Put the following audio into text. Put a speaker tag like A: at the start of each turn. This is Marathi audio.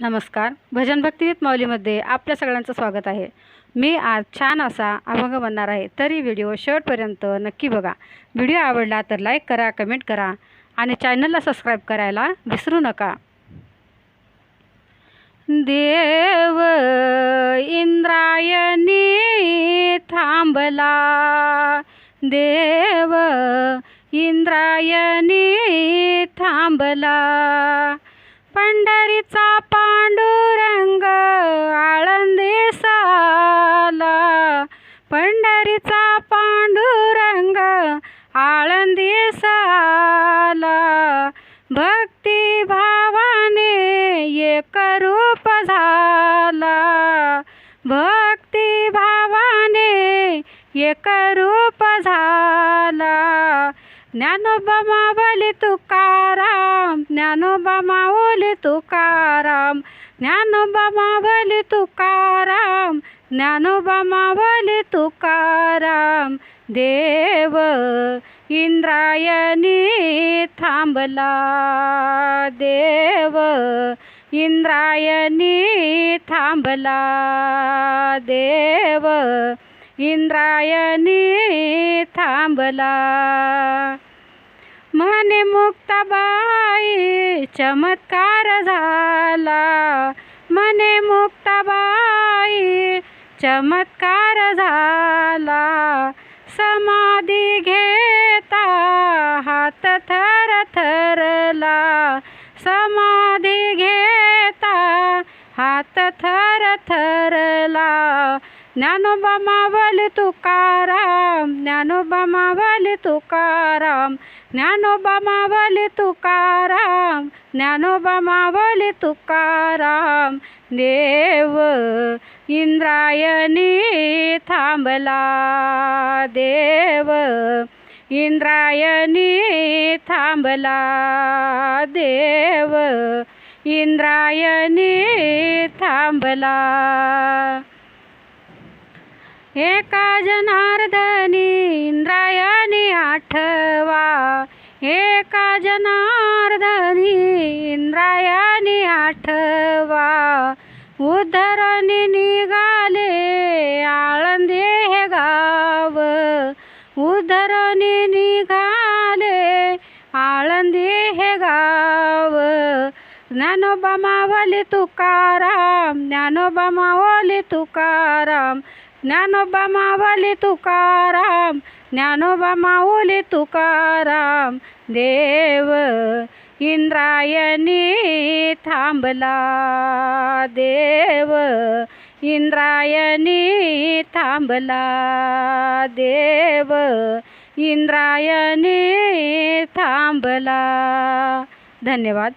A: नमस्कार. भजन भक्तिगीत माऊलीमध्ये आपल्या सगळ्यांचं स्वागत आहे. मी आज छान असा अभंग बनणार आहे तरी व्हिडिओ शेवटपर्यंत नक्की बघा. व्हिडिओ आवडला तर लाईक करा कमेंट करा आणि चॅनलला सबस्क्राईब करायला विसरू नका. देव इंद्रायणी थांबला. देव इंद्रायणी थांबला. पंढरीचा पंढरीचा पांडुरंग आळंदीसाला भक्ती भावाने एक रूप झाला. भक्ती भावाने एक रूप झाला. ज्ञानोबा मावली तुकाराम ज्ञानोबा माऊली तुकाराम ज्ञानोबा मावली तुकाराम ज्ञानोबा मावली तुकाराम देव इंद्रायणी थांबला. देव इंद्रायणी थांबला. देव इंद्रायणी थांबला. म्हणे मुक्ताबाई चमत्कार झाला. म्हणे मुक्ताबाई चमत्कार झाला. समाधी घेता हात थर थरला. समाधी घेता हात थर थरला. ज्ञानोबा मावल तुकाराम ज्ञानोबा मावल तुकाराम ज्ञानोबा मावल तुकाराम ज्ञानोबा मावल तुकाराम. देव इंद्रायणी थांबला देव इंद्रायणी थांबला देव इंद्रायणी थांबला. एका जनार्दनी इंद्रायणी आठवा. एका जनार्दनी इंद्रायणी आठवा. उद्धरणी निघाले आळंदे हे गाव. उद्धरणी निघाले आळंदे हे गाव. ज्ञानोबा मावली तुकाराम ज्ञानोबा मावली तुकाराम. ज्ञानोबा मावली तुकाराम ज्ञानोबा माऊली तुकाराम देव इंद्रायणी थांबला देव इंद्रायणी थांबला देव इंद्रायणी थांबला. धन्यवाद.